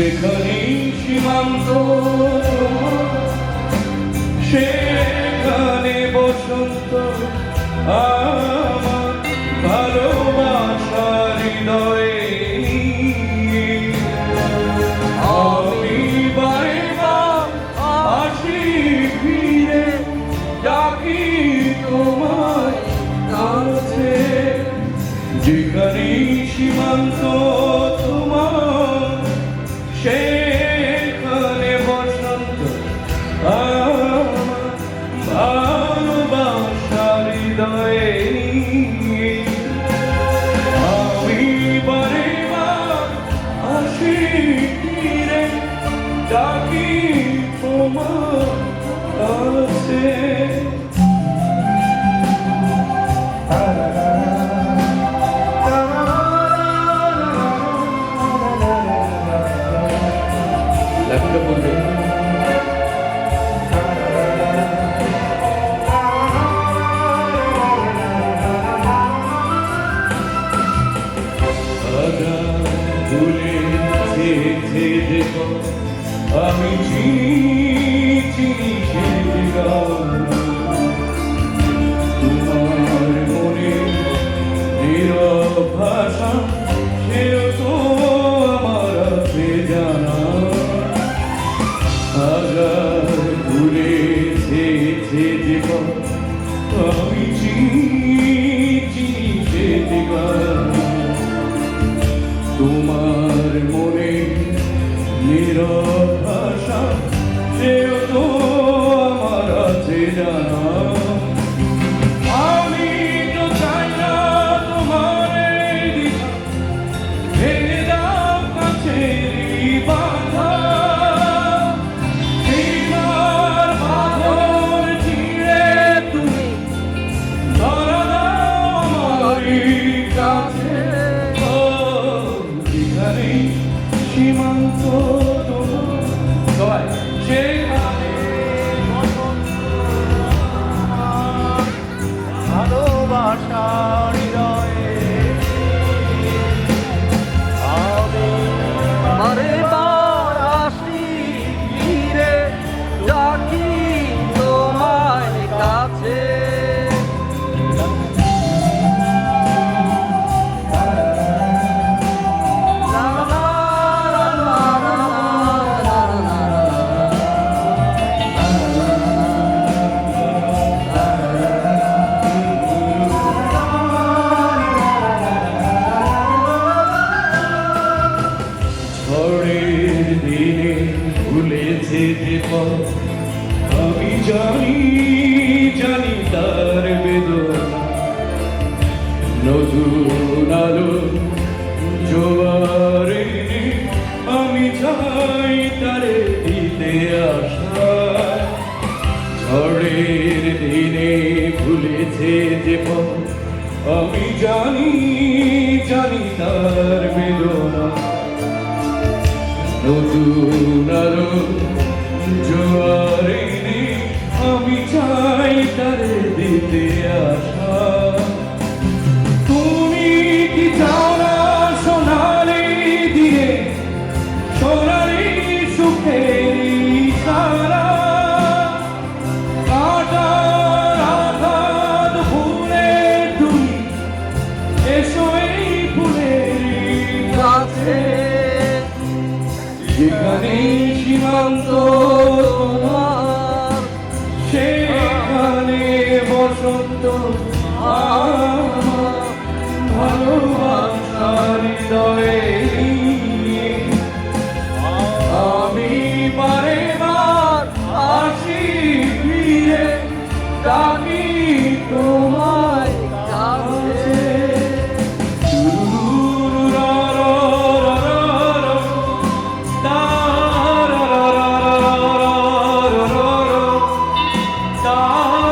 যেখানে সীমান্ত সেখানে বসন্ত আর তোমার আছে Oh. আমি জানি জানি তার বেদনা। নতুন আলো আমি চাই তারে দিতে আশা ঝড়ের দিনে ভুলেছে যে পথ। আমি জানি জানি তার বেদনা। নতুন আলো রে দিতে আসা। তুমি কি চাও না সোনালি দিয়ে সোনালি সুখের সারা কাটার আঘাত ভুলে তুমি এসো এই ফুলের কাছে। যেখানে সীমান্ত তোমার সত্য ভালোবাসার হৃদয়ে আমি বারে বার আসি ফিরে ডাকি তোমায় কাছে Oh